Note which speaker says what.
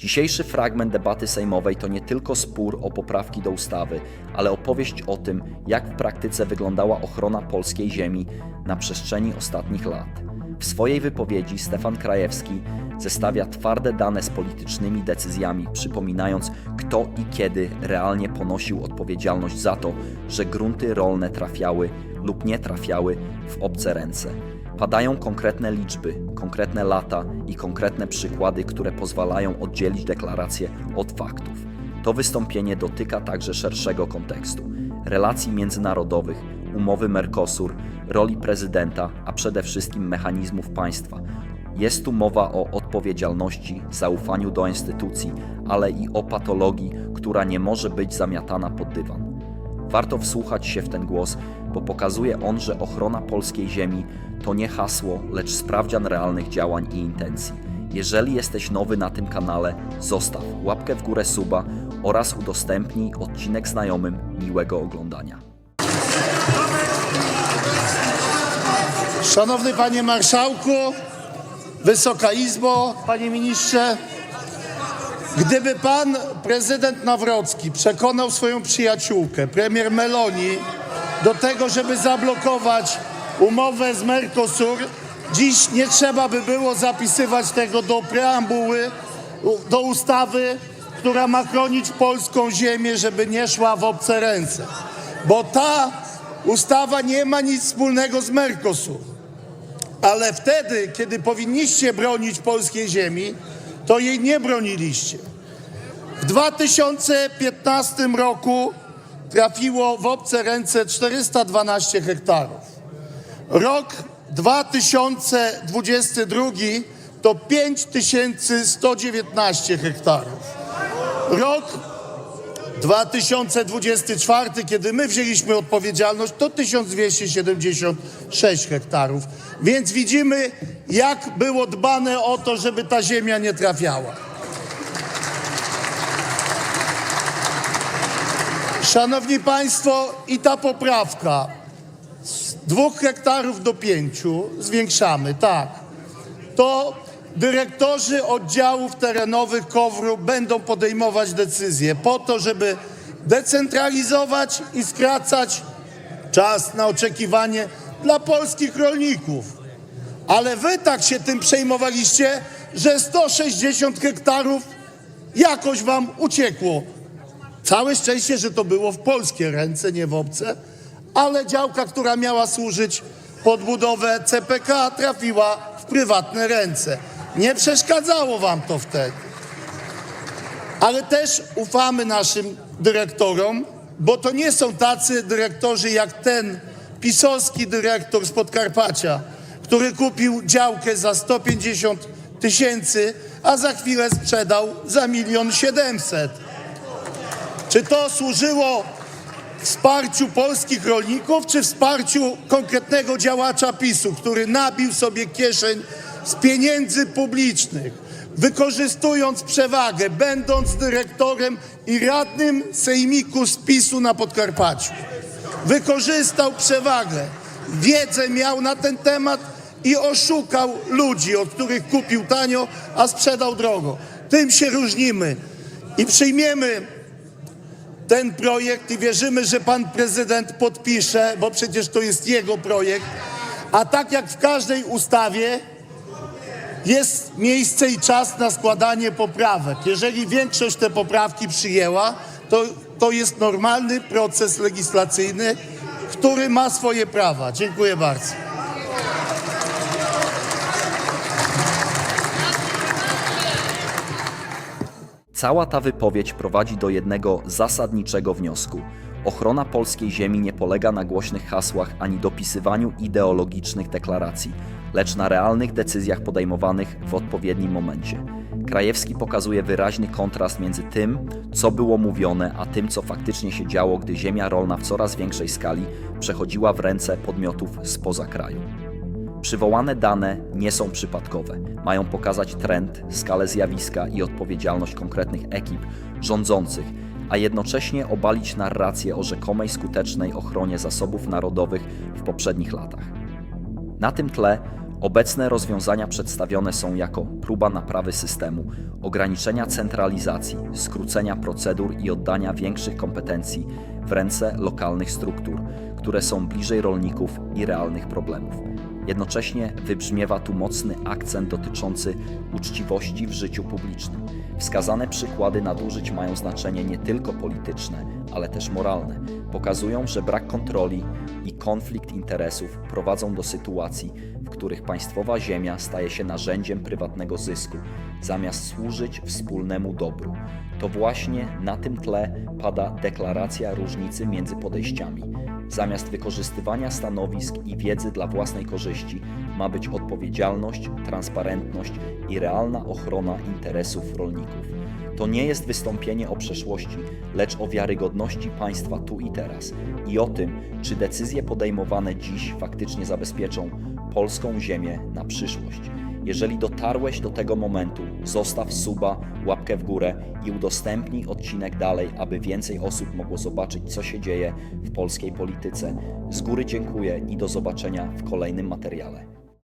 Speaker 1: Dzisiejszy fragment debaty sejmowej to nie tylko spór o poprawki do ustawy, ale opowieść o tym, jak w praktyce wyglądała ochrona polskiej ziemi na przestrzeni ostatnich lat. W swojej wypowiedzi Stefan Krajewski zestawia twarde dane z politycznymi decyzjami, przypominając, kto i kiedy realnie ponosił odpowiedzialność za to, że grunty rolne trafiały lub nie trafiały w obce ręce. Padają konkretne liczby, konkretne lata i konkretne przykłady, które pozwalają oddzielić deklaracje od faktów. To wystąpienie dotyka także szerszego kontekstu relacji międzynarodowych, umowy Mercosur, roli prezydenta, a przede wszystkim mechanizmów państwa. Jest tu mowa o odpowiedzialności, zaufaniu do instytucji, ale i o patologii, która nie może być zamiatana pod dywan. Warto wsłuchać się w ten głos, bo pokazuje on, że ochrona polskiej ziemi to nie hasło, lecz sprawdzian realnych działań i intencji. Jeżeli jesteś nowy na tym kanale, zostaw łapkę w górę suba oraz udostępnij odcinek znajomym. Miłego oglądania.
Speaker 2: Szanowny Panie Marszałku, Wysoka Izbo, Panie Ministrze, gdyby Pan Prezydent Nawrocki przekonał swoją przyjaciółkę, premier Meloni, do tego, żeby zablokować umowę z Mercosur, dziś nie trzeba by było zapisywać tego do preambuły, do ustawy, która ma chronić polską ziemię, żeby nie szła w obce ręce. Bo ta ustawa nie ma nic wspólnego z Mercosur. Ale wtedy, kiedy powinniście bronić polskiej ziemi, to jej nie broniliście. W 2015 roku trafiło w obce ręce 412 hektarów. Rok 2022 to 5119 hektarów. Rok 2024, kiedy my wzięliśmy odpowiedzialność, to 1276 hektarów. Więc widzimy, jak było dbane o to, żeby ta ziemia nie trafiała. Szanowni Państwo, i ta poprawka z dwóch hektarów do pięciu zwiększamy, tak. To dyrektorzy oddziałów terenowych KOWR-u będą podejmować decyzje po to, żeby decentralizować i skracać czas na oczekiwanie dla polskich rolników. Ale wy tak się tym przejmowaliście, że 160 hektarów jakoś wam uciekło. Całe szczęście, że to było w polskie ręce, nie w obce, ale działka, która miała służyć pod budowę CPK, trafiła w prywatne ręce. Nie przeszkadzało wam to wtedy. Ale też ufamy naszym dyrektorom, bo to nie są tacy dyrektorzy jak ten pisowski dyrektor z Podkarpacia, który kupił działkę za 150 tysięcy, a za chwilę sprzedał za milion siedemset. Czy to służyło wsparciu polskich rolników, czy wsparciu konkretnego działacza PiSu, który nabił sobie kieszeń z pieniędzy publicznych, wykorzystując przewagę, będąc dyrektorem i radnym sejmiku z PiSu na Podkarpaciu. Wykorzystał przewagę, wiedzę miał na ten temat i oszukał ludzi, od których kupił tanio, a sprzedał drogo. Tym się różnimy i przyjmiemy ten projekt i wierzymy, że pan prezydent podpisze, bo przecież to jest jego projekt. A tak jak w każdej ustawie jest miejsce i czas na składanie poprawek. Jeżeli większość te poprawki przyjęła, to, to jest normalny proces legislacyjny, który ma swoje prawa. Dziękuję bardzo.
Speaker 1: Cała ta wypowiedź prowadzi do jednego zasadniczego wniosku. Ochrona polskiej ziemi nie polega na głośnych hasłach ani dopisywaniu ideologicznych deklaracji, lecz na realnych decyzjach podejmowanych w odpowiednim momencie. Krajewski pokazuje wyraźny kontrast między tym, co było mówione, a tym, co faktycznie się działo, gdy ziemia rolna w coraz większej skali przechodziła w ręce podmiotów spoza kraju. Przywołane dane nie są przypadkowe. Mają pokazać trend, skalę zjawiska i odpowiedzialność konkretnych ekip rządzących, a jednocześnie obalić narrację o rzekomej skutecznej ochronie zasobów narodowych w poprzednich latach. Na tym tle Obecne rozwiązania przedstawione są jako próba naprawy systemu, ograniczenia centralizacji, skrócenia procedur i oddania większych kompetencji w ręce lokalnych struktur, które są bliżej rolników i realnych problemów. Jednocześnie wybrzmiewa tu mocny akcent dotyczący uczciwości w życiu publicznym. Wskazane przykłady nadużyć mają znaczenie nie tylko polityczne, ale też moralne. Pokazują, że brak kontroli i konflikt interesów prowadzą do sytuacji, w których państwowa ziemia staje się narzędziem prywatnego zysku, zamiast służyć wspólnemu dobru. To właśnie na tym tle pada deklaracja różnicy między podejściami. Zamiast wykorzystywania stanowisk i wiedzy dla własnej korzyści, ma być odpowiedzialność, transparentność i realna ochrona interesów rolników. To nie jest wystąpienie o przeszłości, lecz o wiarygodności państwa tu i teraz i o tym, czy decyzje podejmowane dziś faktycznie zabezpieczą polską ziemię na przyszłość. Jeżeli dotarłeś do tego momentu, zostaw suba, łapkę w górę i udostępnij odcinek dalej, aby więcej osób mogło zobaczyć, co się dzieje w polskiej polityce. Z góry dziękuję i do zobaczenia w kolejnym materiale.